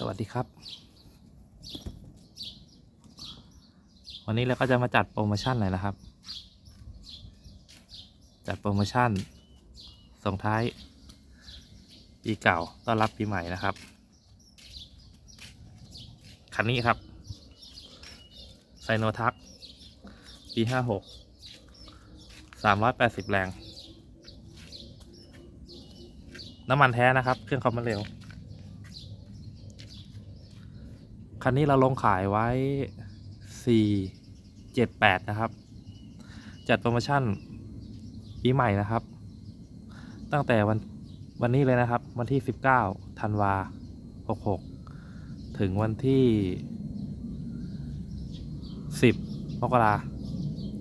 สวัสดีครับ วันนี้เราก็จะมาจัดโปรโมชั่นหน่อยนะครับ จัดโปรโมชั่นส่งท้ายปีเก่าต้อนรับปีใหม่นะครับ คันนี้ครับไซโนทักปีห้าหกสามร้อยแปดสิบแรง น้ำมันแท้นะครับ เครื่องคอมมันเร็ว คันนี้เราลงขายไว้สี่เจ็ดแปดนะครับ จัดโปรโมชั่นปีใหม่นะครับ ตั้งแต่วันวันนี้เลยนะครับ วันที่สิบเก้าธันวาหกหกถึงวันที่สิบมกรา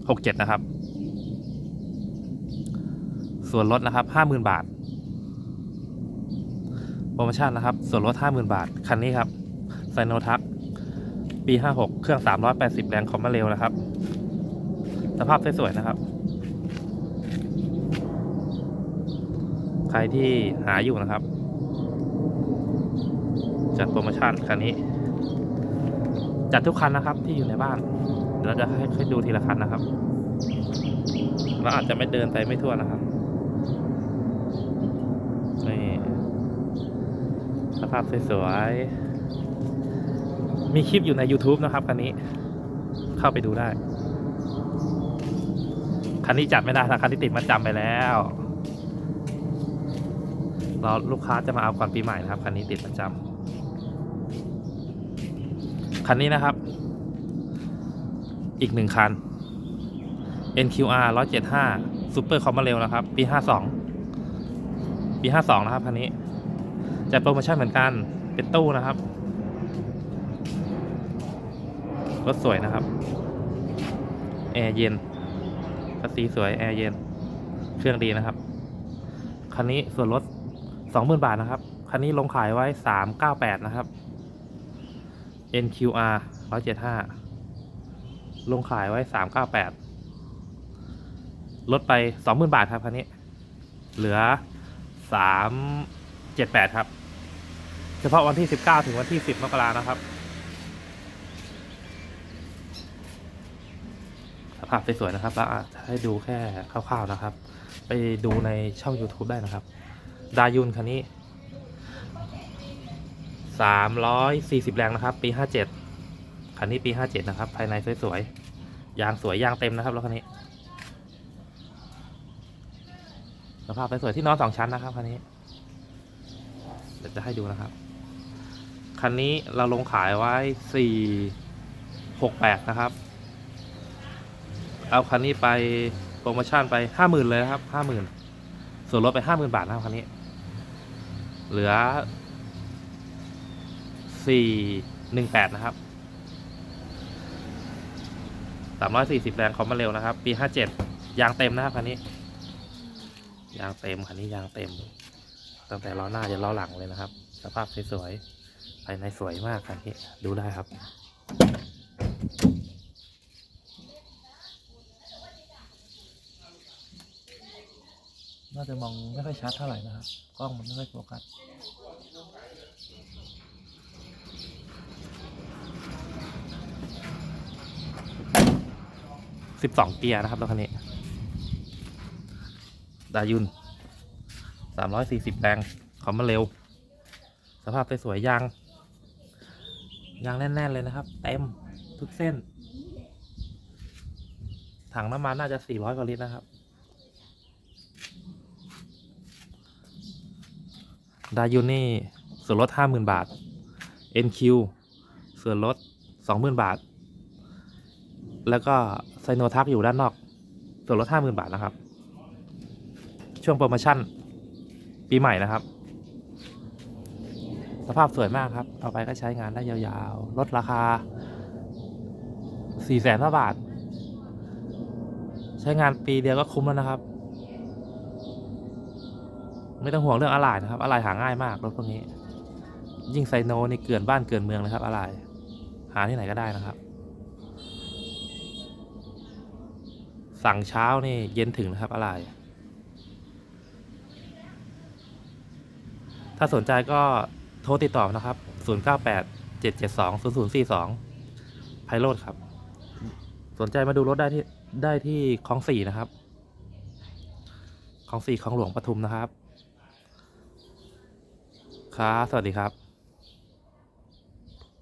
หกเจ็ดนะครับ ส่วนลดนะครับห้าหมื่นบาท โปรโมชั่นนะครับ ส่วนลดห้าหมื่นบาท คันนี้ครับไซโนทัก ปี 56 เครื่อง 380 แรงคอมมาเร็วนะครับ สภาพสวยๆนะครับ ใครที่หาอยู่นะครับ จัดโปรโมชั่นคันนี้ จัดทุกคันนะครับที่อยู่ในบ้าน เราจะให้ให้ดูทีละคันนะครับ เราอาจจะไม่เดินไปไม่ทั่วนะครับ นี่ สภาพสวยๆ มีคลิปอยู่ใน YouTube นะครับคันนี้ เข้าไปดูได้ คันนี้จัดไม่ได้นะคันที่ติดมาจำไปแล้วเราลูกค้าจะมาเอาก่อนปีใหม่นะครับคันนี้ติดประจำคันนี้นะครับ อีกหนึ่งคัน NQR 175 Super c o m m a r a i l นะครับ ปี 52 ปี 52 นะครับคันนี้จัดโปรโมชั่นเหมือนกัน เป็นตู้นะครับ รถสวยนะครับ แอร์เย็นภาษีสวย แอร์เย็น เครื่องดีนะครับ คันนี้ส่วนลดสองหมื่นบาทนะครับ คันนี้ลงขายไว้สามเก้าแปดนะครับ NQR ร้อยเจ็ดห้าลงขายไว้สามเก้าแปดลดไปสองหมื่นบาทครับคันนี้ เหลือสามเจ็ดแปดครับ เฉพาะวันที่สิบเก้าถึงวันที่สิบมกรานะครับ สภาพสวยๆนะครับแล้วอาจจะให้ดูแค่คร่าวๆนะครับ ไปดูในช่อง YouTube ได้นะครับ ดายุนคันนี้ 340 แรงนะครับ ปี 57 คันนี้ปี 57 นะครับ ภายในสวยๆ ยางสวยยางเต็มนะครับรถคันนี้ สภาพสวยๆที่นอนสองชั้นนะครับคันนี้เดี๋ยวจะให้ดูนะครับ คันนี้เราลงขายไว้ 468 นะครับ เอาคันนี้ไปโปรโมชั่นไปห้าหมื่นเลยครับห้าหมื่นส่วนลดไปห้าหมื่นบาทนะครับคันนี้ เหลือสี่หนึ่งแปดนะครับสามร้อยสี่สิบแรงคอมมาเร็วนะครับ ปีห้าเจ็ดยางเต็มนะครับคันนี้ ยางเต็มคันนี้ยางเต็ม ตั้งแต่ล้อหน้าจนล้อหลังเลยนะครับ สภาพสวยๆภายในสวยมากคันนี้ดูได้ครับ น่าจะมองไม่ค่อยชัดเท่าไหร่นะครับ กล้องมันไม่ค่อยโฟกัสสิบสองเกียร์นะครับรถคันนี้ ดายุนสามร้อยสี่สิบแรงขอมาเร็ว สภาพสวยๆยาง ยางแน่น ๆ เลยนะครับ เต็มทุกเส้น ถังน้ำมันน่าจะสี่ร้อยกว่าลิตรนะครับ ดายุนนี่ส่วนลดห้าหมื่นบาท NQ ส่วนลดสองหมื่นบาท แล้วก็ไซโนทักอยู่ด้านนอก ส่วนลดห้าหมื่นบาทนะครับ ช่วงโปรโมชั่น ปีใหม่นะครับ สภาพสวยมากครับ เอาไปก็ใช้งานได้ยาวๆ ลดราคาสี่แสนบาท ใช้งานปีเดียวก็คุ้มแล้วนะครับ ไม่ต้องห่วงเรื่องอะไหล่นะครับอะไหล่หาง่ายมากรถพวกนี้ ยิ่งไซโนนี่เกินบ้านเกินเมืองเลยครับอะไหล่หาที่ไหนก็ได้นะครับ สั่งเช้านี่เย็นถึงนะครับอะไหล่ถ้าสนใจก็โทรติดต่อนะครับ 0987720042 ไพโรดครับ สนใจมาดูรถได้ที่ได้ที่คลองสี่นะครับคลองสี่คลองหลวงปทุมนะครับ ครับ สวัสดีครับ